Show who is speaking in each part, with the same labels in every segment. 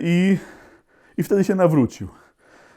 Speaker 1: i, i wtedy się nawrócił.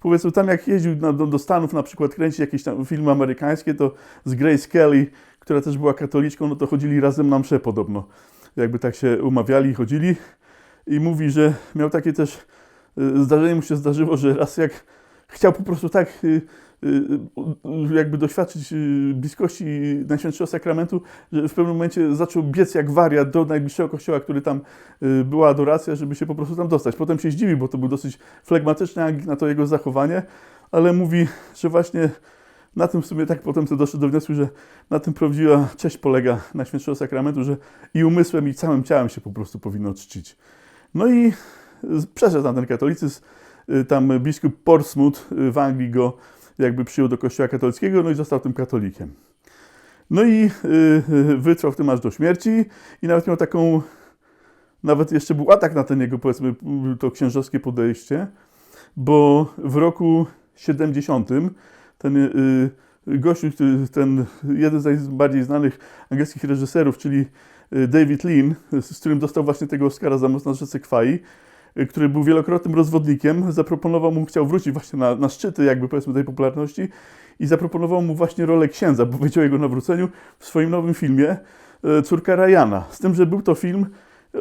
Speaker 1: Powiedzmy, tam jak jeździł na, do, do Stanów na przykład kręcić jakieś tam filmy amerykańskie, to z Grace Kelly, która też była katoliczką, no to chodzili razem na msze podobno. Jakby tak się umawiali, chodzili. I mówi, że miał takie też y, zdarzenie mu się zdarzyło, że raz jak chciał po prostu tak y, y, jakby doświadczyć y, bliskości Najświętszego Sakramentu, że w pewnym momencie zaczął biec jak wariat do najbliższego kościoła, który tam była adoracja, żeby się po prostu tam dostać. Potem się zdziwił, bo to był dosyć flegmatyczny na to jego zachowanie, ale mówi, że właśnie na tym w sumie tak potem to doszedł do wniosku, że na tym prawdziwa cześć polega Najświętszego Sakramentu, że i umysłem, i całym ciałem się po prostu powinno czcić. No i przeszedł na ten katolicyzm. Y, Tam biskup Portsmouth y, w Anglii go jakby przyjął do kościoła katolickiego, no i został tym katolikiem. No i y, wytrwał w tym aż do śmierci i nawet miał taką, nawet jeszcze był atak na ten jego, powiedzmy, to księżowskie podejście, bo w roku 70 ten gościu, ten jeden z najbardziej znanych angielskich reżyserów, czyli David Lean, z którym dostał właśnie tego Oscara za Most na rzece Kwai, który był wielokrotnym rozwodnikiem, zaproponował mu, chciał wrócić właśnie na, na szczyty jakby powiedzmy tej popularności i zaproponował mu właśnie rolę księdza, bo powiedział jego nawróceniu w swoim nowym filmie y, Córka Ryana. Z tym, że był to film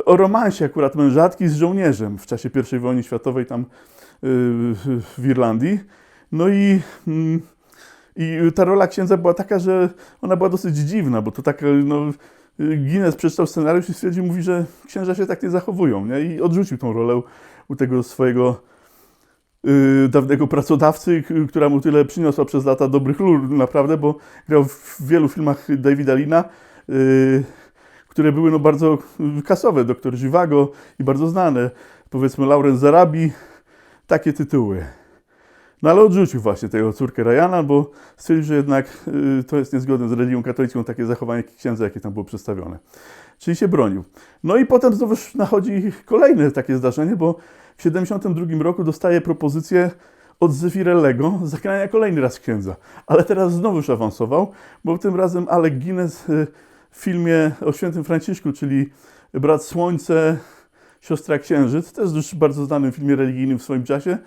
Speaker 1: o romansie akurat mężatki z żołnierzem w czasie I wojny światowej tam y, w Irlandii. No i, mm, i ta rola księdza była taka, że ona była dosyć dziwna, bo to tak, no, Guinness przeczytał scenariusz i stwierdził, mówi, że księża się tak nie zachowują, nie? I odrzucił tą rolę u tego swojego y, dawnego pracodawcy, która mu tyle przyniosła przez lata dobrych lur, naprawdę, bo grał w wielu filmach Davida Lina, y, które były no, bardzo kasowe, Doktor Żywago i bardzo znane, powiedzmy Laurent Zarabi, takie tytuły. No ale odrzucił właśnie tego córkę Ryana, bo stwierdził, że jednak y, to jest niezgodne z religią katolicką takie zachowanie księdza, jakie tam było przedstawione. Czyli się bronił. No i potem znowu nachodzi kolejne takie zdarzenie, bo w 72 roku dostaje propozycję od Zefirellego zagrania kolejny raz księdza. Ale teraz znowu już awansował, bo tym razem Alec Guinness y, w filmie o świętym Franciszku, czyli Brat Słońce, Siostra Księżyc, też już bardzo znanym filmie religijnym w swoim czasie,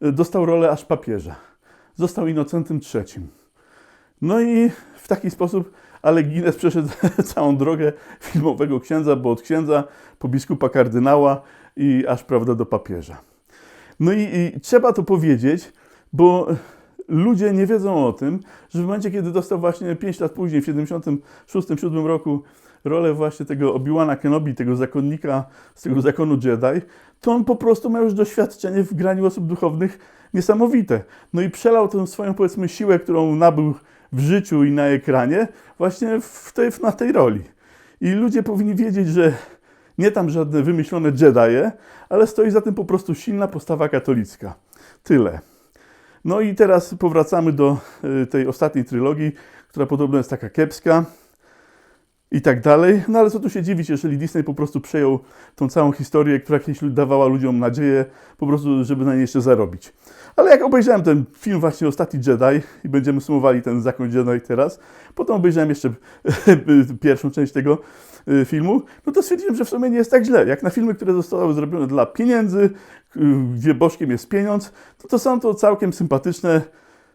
Speaker 1: dostał rolę aż papieża. Został Innocentem III. No i w taki sposób Alec Guinness przeszedł całą drogę filmowego księdza, bo od księdza po biskupa kardynała i aż prawda do papieża. No i, i trzeba to powiedzieć, bo ludzie nie wiedzą o tym, że w momencie, kiedy dostał właśnie 5 lat później, w 76-7 roku, rolę właśnie tego Obi-Wana Kenobi, tego zakonnika z tego zakonu Jedi, to on po prostu miał już doświadczenie w graniu osób duchownych niesamowite. No i przelał tę swoją, powiedzmy, siłę, którą nabył w życiu i na ekranie, właśnie w tej, na tej roli. I ludzie powinni wiedzieć, że nie tam żadne wymyślone Jedi'e, ale stoi za tym po prostu silna postawa katolicka. Tyle. No i teraz powracamy do y, tej ostatniej trylogii, która podobno jest taka kiepska i tak dalej. No ale co tu się dziwić, jeżeli Disney po prostu przejął tą całą historię, która kiedyś dawała ludziom nadzieję, po prostu, żeby na niej jeszcze zarobić. Ale jak obejrzałem ten film właśnie Ostatni Jedi i będziemy sumowali ten Zakon Jedi teraz, potem obejrzałem jeszcze pierwszą część tego y, filmu, no to stwierdziłem, że w sumie nie jest tak źle. Jak na filmy, które zostały zrobione dla pieniędzy, y, gdzie bożkiem jest pieniądz, to to są to całkiem sympatyczne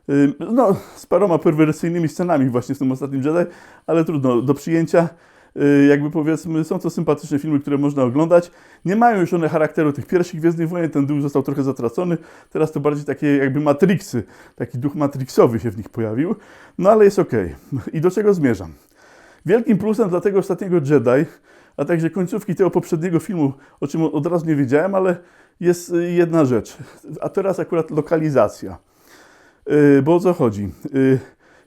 Speaker 1: y, no, z paroma perwersyjnymi scenami właśnie z tym ostatnim Jedi, ale trudno do przyjęcia. Y, Jakby powiedzmy, są to sympatyczne filmy, które można oglądać. Nie mają już one charakteru tych pierwszych Gwiezdnych Wojen, ten duch został trochę zatracony. Teraz to bardziej takie jakby Matrixy, taki duch Matrixowy się w nich pojawił. No ale jest okej. I do czego zmierzam? Wielkim plusem dla tego ostatniego Jedi, a także końcówki tego poprzedniego filmu, o czym od razu nie wiedziałem, ale jest y, jedna rzecz. A teraz akurat lokalizacja. Yy, bo o co chodzi? Yy,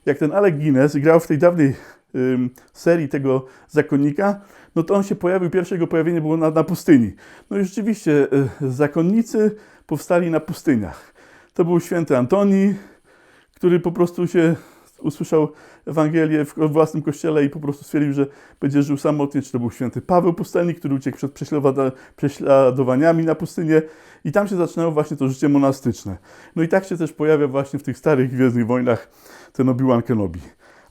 Speaker 1: jak ten Alec Guinness grał w tej dawnej ym, serii tego zakonnika, no to on się pojawił, pierwsze jego pojawienie było na, na pustyni. No i rzeczywiście y, zakonnicy powstali na pustyniach. To był święty Antoni, który po prostu się usłyszał Ewangelię w własnym kościele i po prostu stwierdził, że będzie żył samotnie. Czy to był święty Paweł Pustelnik, który uciekł przed prześladowa- prześladowaniami na pustynię i tam się zaczynało właśnie to życie monastyczne. No i tak się też pojawia właśnie w tych starych Gwiezdnych Wojnach ten Obi-Wan Kenobi.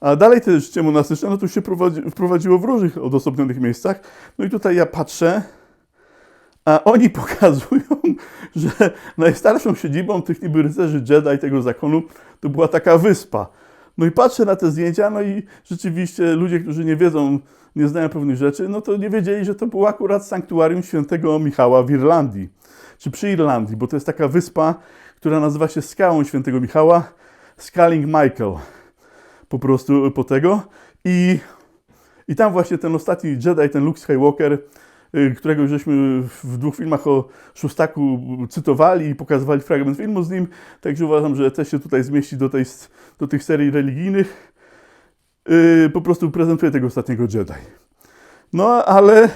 Speaker 1: A dalej te życie monastyczne, no to się prowadzi, wprowadziło w różnych odosobnionych miejscach. No i tutaj ja patrzę, A oni pokazują, że najstarszą siedzibą tych niby rycerzy Jedi tego zakonu to była taka wyspa. No i patrzę na te zdjęcia, no i rzeczywiście ludzie, którzy nie wiedzą, nie znają pewnych rzeczy, no to nie wiedzieli, że to było akurat sanktuarium świętego Michała w Irlandii, czy przy Irlandii, bo to jest taka wyspa, która nazywa się Skałą Świętego Michała, Scaling Michael, po prostu po tego. I, I tam właśnie ten ostatni Jedi, ten Luke Skywalker, którego już żeśmy w dwóch filmach o Szóstaku cytowali i pokazywali fragment filmu z nim, także uważam, że też się tutaj zmieści do, tej, do tych serii religijnych. Yy, po prostu prezentuje tego ostatniego Jedi. No, ale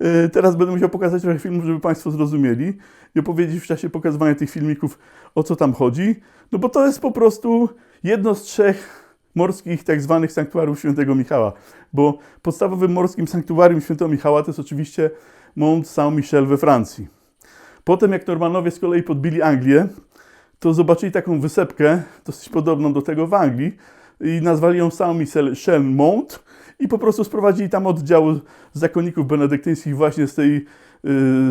Speaker 1: yy, teraz będę musiał pokazać trochę filmów, żeby Państwo zrozumieli i opowiedzieć w czasie pokazywania tych filmików, o co tam chodzi. No bo to jest po prostu jedno z trzech morskich tak zwanych sanktuariów świętego Michała. Bo podstawowym morskim sanktuarium świętego Michała to jest oczywiście Mont Saint-Michel we Francji. Potem jak Normanowie z kolei podbili Anglię, to zobaczyli taką wysepkę, dosyć podobną do tego w Anglii, i nazwali ją Saint-Michel Mont i po prostu sprowadzili tam oddział zakonników benedyktyńskich właśnie z, tej, y,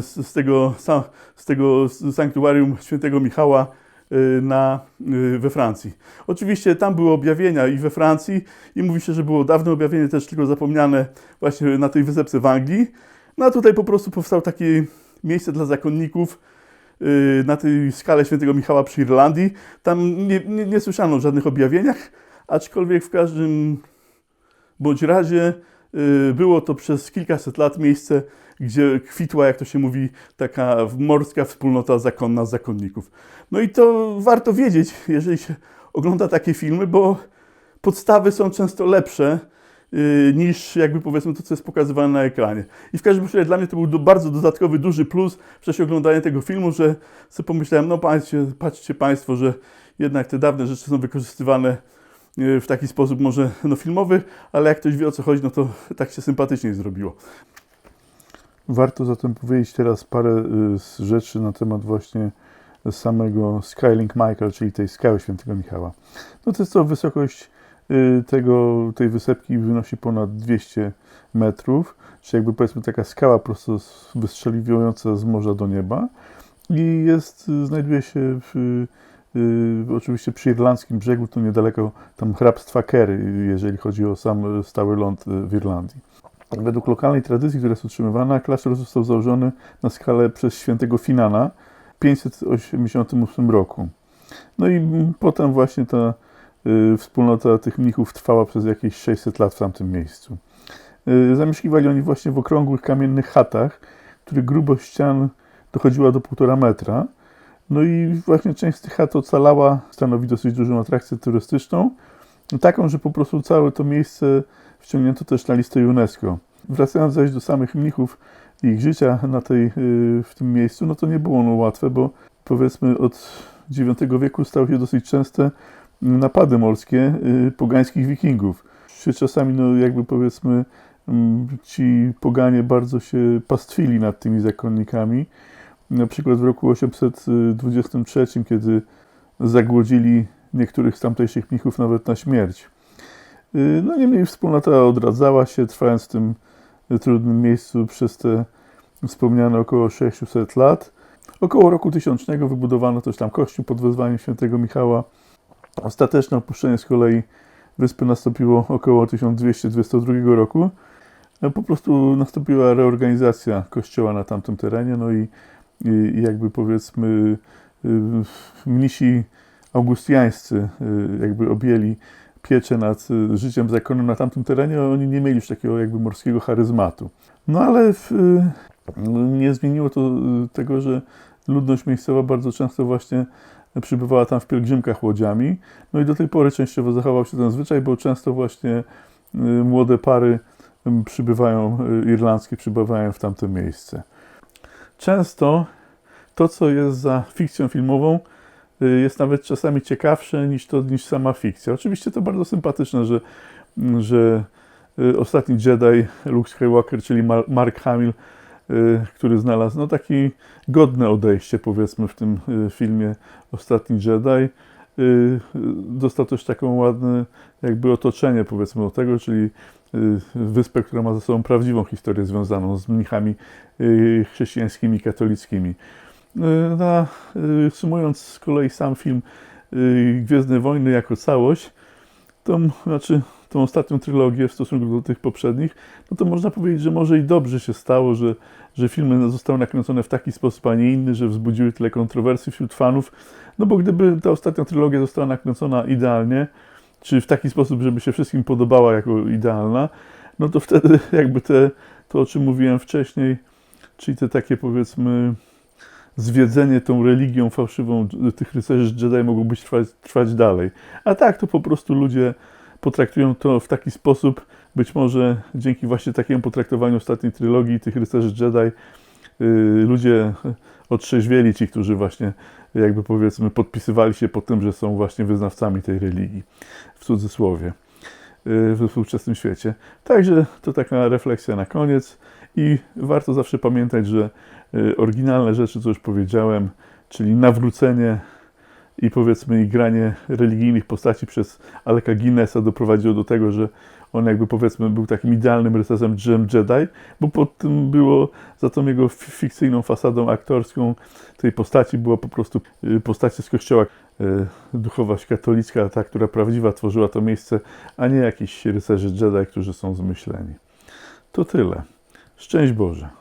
Speaker 1: z, tego, z tego sanktuarium świętego Michała na, y, we Francji. Oczywiście tam były objawienia i we Francji i mówi się, że było dawne objawienie też tylko zapomniane właśnie na tej wysepce w Anglii. No a tutaj po prostu powstało takie miejsce dla zakonników, na tej skale świętego Michała przy Irlandii. Tam nie, nie, nie słyszano o żadnych objawieniach, aczkolwiek w każdym bądź razie y, było to przez kilkaset lat miejsce, gdzie kwitła, jak to się mówi, taka morska wspólnota zakonna zakonników. No i to warto wiedzieć, jeżeli się ogląda takie filmy, bo podstawy są często lepsze y, niż jakby powiedzmy to, co jest pokazywane na ekranie. I w każdym razie dla mnie to był bardzo dodatkowy, duży plus w czasie oglądania tego filmu, że sobie pomyślałem, no patrzcie, patrzcie Państwo, że jednak te dawne rzeczy są wykorzystywane w taki sposób może no, filmowy, ale jak ktoś wie o co chodzi, no to tak się sympatycznie zrobiło.
Speaker 2: Warto zatem powiedzieć teraz parę y, rzeczy na temat właśnie samego Skylink Michael, czyli tej skały świętego Michała. No to jest to wysokość y, tego, tej wysepki wynosi ponad 200 metrów, czyli jakby powiedzmy taka skała prosto wystrzeliwująca z morza do nieba i jest, znajduje się w Yy, oczywiście przy irlandzkim brzegu, to niedaleko tam hrabstwa Kerry, jeżeli chodzi o sam stały ląd y, w Irlandii. Według lokalnej tradycji, która jest utrzymywana, klasztor został założony na skalę przez świętego Finana w 588 roku. No i potem właśnie ta y, wspólnota tych mnichów trwała przez jakieś 600 lat w tamtym miejscu. Y, zamieszkiwali oni właśnie w okrągłych kamiennych chatach, których grubość ścian dochodziła do półtora metra, no i właśnie część z tych chat ocalała, stanowi dosyć dużą atrakcję turystyczną, taką, że po prostu całe to miejsce wciągnięto też na listę UNESCO. Wracając zaś do samych mnichów i ich życia na tej, y, w tym miejscu, no to nie było ono łatwe, bo powiedzmy od IX wieku stały się dosyć częste napady morskie y, pogańskich wikingów. Się czasami, no jakby powiedzmy, mm, ci poganie bardzo się pastwili nad tymi zakonnikami na przykład w roku 823, kiedy zagłodzili niektórych z tamtejszych mnichów nawet na śmierć. Y, no niemniej wspólnota odradzała się, trwając w tym trudnym miejscu przez te wspomniane około 600 lat. Około roku 1000 wybudowano też tam kościół pod wezwaniem świętego Michała. Ostateczne opuszczenie z kolei wyspy nastąpiło około 1222 roku. Po prostu nastąpiła reorganizacja kościoła na tamtym terenie, no i i jakby powiedzmy y, mnisi augustiańscy y, jakby objęli pieczę nad y, życiem zakonnym na tamtym terenie, oni nie mieli już takiego jakby morskiego charyzmatu. No ale w, nie zmieniło to tego, że ludność miejscowa bardzo często właśnie przybywała tam w pielgrzymkach łodziami. No i do tej pory częściowo zachował się ten zwyczaj, bo często właśnie młode pary przybywają, irlandzkie przybywają w tamte miejsce często to, co jest za fikcją filmową, y, jest nawet czasami ciekawsze niż, to, niż sama fikcja. Oczywiście to bardzo sympatyczne, że, że y, ostatni Jedi, Luke Skywalker, czyli Mark Hamill, y, który znalazł no, takie godne odejście, powiedzmy, w tym filmie Ostatni Jedi. Y, dostał też taką ładne jakby otoczenie powiedzmy do tego, czyli y, wyspę, która ma ze sobą prawdziwą historię związaną z mnichami y, chrześcijańskimi, katolickimi. Na, y, sumując z kolei sam film Gwiezdne Wojny jako całość, tą, znaczy tą ostatnią trylogię w stosunku do tych poprzednich, no to można powiedzieć, że może i dobrze się stało, że, że filmy zostały nakręcone w taki sposób, a nie inny, że wzbudziły tyle kontrowersji wśród fanów. No bo gdyby ta ostatnia trylogia została nakręcona idealnie, czy w taki sposób, żeby się wszystkim podobała jako idealna, no to wtedy jakby te, to o czym mówiłem wcześniej, czyli te takie powiedzmy zwiedzenie tą religią fałszywą tych rycerzy Jedi mogłoby trwać, trwać dalej. A tak to po prostu ludzie potraktują to w taki sposób, być może dzięki właśnie takiemu potraktowaniu ostatniej trylogii tych rycerzy Jedi yy, ludzie otrzeźwieli ci, którzy właśnie jakby powiedzmy podpisywali się pod tym, że są właśnie wyznawcami tej religii, w cudzysłowie, yy, we współczesnym świecie. Także to taka refleksja na koniec i warto zawsze pamiętać, że yy, oryginalne rzeczy, co już powiedziałem, czyli nawrócenie i powiedzmy granie religijnych postaci przez Aleka Guinnessa doprowadziło do tego, że on jakby powiedzmy był takim idealnym rycerzem Jedi, bo pod tym było, za tą jego fi- fikcyjną fasadą aktorską tej postaci była po prostu y, postać z kościoła, y, duchowość katolicka, ta, która prawdziwa tworzyła to miejsce, a nie jakiś rycerzy Jedi, którzy są zmyśleni. To tyle. Szczęść Boże.